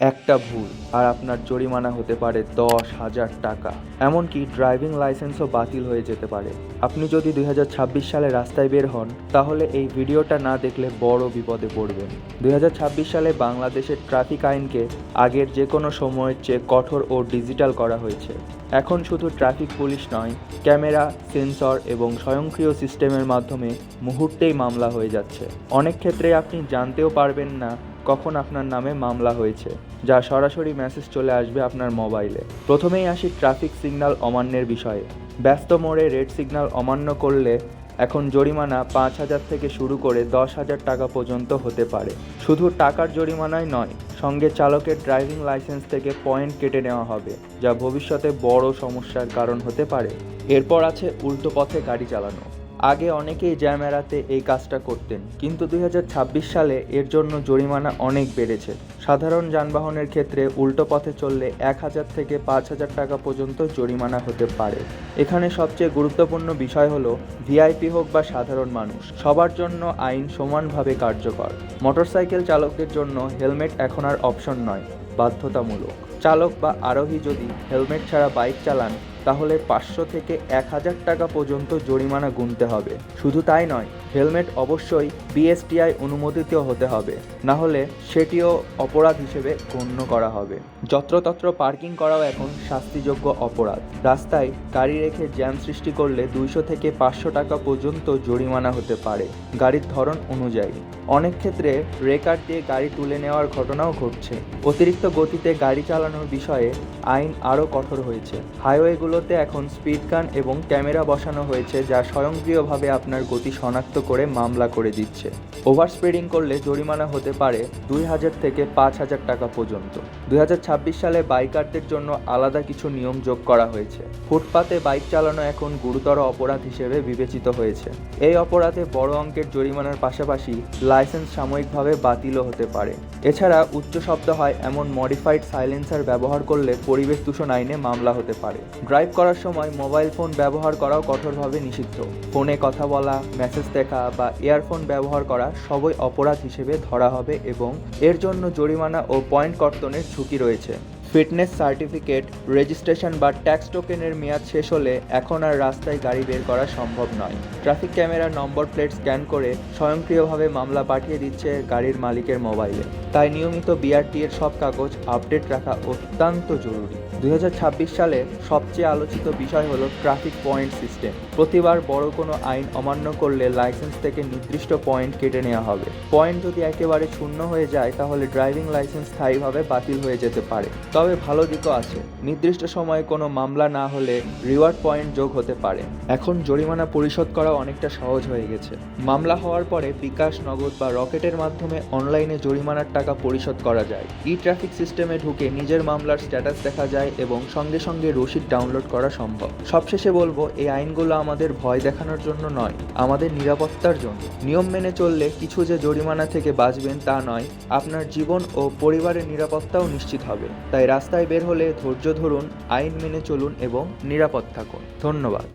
একটা ভুল, আর আপনার জরিমানা হতে পারে দশ হাজার টাকা। এমনকি ড্রাইভিং লাইসেন্সও বাতিল হয়ে যেতে পারে। আপনি যদি দু হাজার ছাব্বিশ সালে রাস্তায় বের হন, তাহলে এই ভিডিওটা না দেখলে বড় বিপদে পড়বেন। দুই হাজার ছাব্বিশ সালে বাংলাদেশের ট্রাফিক আইনকে আগের যে কোনো সময়ের চেয়ে কঠোর ও ডিজিটাল করা হয়েছে। এখন শুধু ট্রাফিক পুলিশ নয়, ক্যামেরা, সেন্সর এবং স্বয়ংক্রিয় সিস্টেমের মাধ্যমে মুহূর্তেই মামলা হয়ে যাচ্ছে। অনেক ক্ষেত্রে আপনি জানতেও পারবেন না কখন আপনার নামে মামলা হয়েছে, যা সরাসরি মেসেজ চলে আসবে আপনার মোবাইলে প্রথমেই আসি ট্রাফিক সিগন্যাল অমান্যের বিষয়ে। ব্যস্ত মোড়ে রেড সিগন্যাল অমান্য করলে এখন জরিমানা পাঁচ হাজার থেকে শুরু করে দশ হাজার টাকা পর্যন্ত হতে পারে। শুধু টাকার জরিমানাই নয়, সঙ্গে চালকের ড্রাইভিং লাইসেন্স থেকে পয়েন্ট কেটে নেওয়া হবে, যা ভবিষ্যতে বড় সমস্যার কারণ হতে পারে। এরপর আছে উল্টো পথে গাড়ি চালানো। আগে অনেকেই জ্যাম এড়াতে এই কাজটা করতেন, কিন্তু দুই হাজার ছাব্বিশ সালে এর জন্য জরিমানা অনেক বেড়েছে। সাধারণ যানবাহনের ক্ষেত্রে উল্টো পথে চললে এক হাজার থেকে পাঁচ হাজার টাকা পর্যন্ত জরিমানা হতে পারে। এখানে সবচেয়ে গুরুত্বপূর্ণ বিষয় হলো, ভিআইপি হোক বা সাধারণ মানুষ, সবার জন্য আইন সমানভাবে কার্যকর। মোটরসাইকেল চালকদের জন্য হেলমেট এখন আর অপশন নয়, বাধ্যতামূলক। চালক বা আরোহী যদি হেলমেট ছাড়া বাইক চালান তাহলে পাঁচশো থেকে এক হাজার টাকা পর্যন্ত জরিমানা গুনতে হবে। শুধু তাই নয়, হেলমেট অবশ্যই বিএসটিআই অনুমোদিত হতে হবে। না হলে সেটিও অপরাধ হিসেবে গণ্য করা হবে। যত্রতত্র পার্কিং করাও এখন শাস্তিযোগ্য অপরাধ। রাস্তায় গাড়ি রেখে জ্যাম সৃষ্টি করলে দুইশো থেকে পাঁচশো টাকা পর্যন্ত জরিমানা হতে পারে গাড়ির ধরন অনুযায়ী। অনেক ক্ষেত্রে রেকার দিয়ে গাড়ি তুলে নেওয়ার ঘটনাও ঘটছে। অতিরিক্ত গতিতে গাড়ি চালানোর বিষয়ে আইন আরও কঠোর হয়েছে। হাইওয়েগুলোতে এখন স্পিড গান এবং ক্যামেরা বসানো হয়েছে যা স্বয়ংক্রিয়ভাবে আপনার গতি শনাক্ত করে মামলা করে দিচ্ছে। ওভার স্পিডিং করলে জরিমানা হতে পারে দুই হাজার থেকে পাঁচ হাজার টাকা পর্যন্ত। দুই সালে বাইকারদের জন্য আলাদা কিছু নিয়ম যোগ করা হয়েছে। ফুটপাতে বাইক চালানো এখন গুরুতর অপরাধ হিসেবে বিবেচিত হয়েছে। এই অপরাধে বড় অঙ্কের জরিমানার পাশাপাশি লাইসেন্স সাময়িকভাবে বাতিলও হতে পারে। এছাড়া উচ্চ শব্দ হয় এমন মডিফাইড সাইলেন্সার ব্যবহার করলে পরিবেশ দূষণ আইনে মামলা হতে পারে। ড্রাইভ করার সময় মোবাইল ফোন ব্যবহার করাও কঠোরভাবে নিষিদ্ধ। ফোনে কথা বলা মেসেজ দেখা বা ইয়ারফোন ব্যবহার করা সবই অপরাধ হিসেবে ধরা হবে এবং এর জন্য জরিমানা ও পয়েন্ট কর্তনের ঝুঁকি রয়েছে। ফিটনেস সার্টিফিকেট, রেজিস্ট্রেশন বা ট্যাক্স টোকেনের মেয়াদ শেষ হলে এখন আর রাস্তায় গাড়ি বের করা সম্ভব নয়। ট্রাফিক ক্যামেরার নম্বর প্লেট স্ক্যান করে স্বয়ংক্রিয়ভাবে মামলা পাঠিয়ে দিচ্ছে গাড়ির মালিকের মোবাইলে। তাই নিয়মিত বিআরটি এর সব কাগজ আপডেট রাখা অত্যন্ত জরুরি। দুই সালে সবচেয়ে আলোচিত বিষয় হলো ট্রাফিক পয়েন্ট সিস্টেম। প্রতিবার বড় কোনো আইন অমান্য করলে লাইসেন্স থেকে নির্দিষ্ট পয়েন্ট কেটে নেওয়া হবে। পয়েন্ট যদি একেবারে শূন্য হয়ে যায়, তাহলে ড্রাইভিং লাইসেন্স স্থায়ীভাবে বাতিল হয়ে যেতে পারে। তবে ভালো দিকও আছে। নির্দিষ্ট সময়ে কোনো মামলা না হলে রিওয়ার্ড পয়েন্ট যোগ হতে পারে। এখন জরিমানা পরিশোধ করা অনেকটা সহজ হয়ে গেছে। মামলা হওয়ার পরে বিকাশ নগদ বা রকেটের মাধ্যমে অনলাইনে জরিমানার টাকা পরিশোধ করা যায়। ই ট্রাফিক সিস্টেমে ঢুকে নিজের মামলার স্ট্যাটাস দেখা যায় এবং সঙ্গে সঙ্গে রসিদ ডাউনলোড করা সম্ভব। সবশেষে বলব, এই আইনগুলো আমাদের ভয় দেখানোর জন্য নয়, আমাদের নিরাপত্তার জন্য। নিয়ম মেনে চললে কিছু যে জরিমানা থেকে বাঁচবেন তা নয়, আপনার জীবন ও পরিবারের নিরাপত্তাও নিশ্চিত হবে। তাই রাস্তায় বের হলে ধৈর্য ধরুন আইন মেনে চলুন এবং নিরাপদ থাকুন। ধন্যবাদ।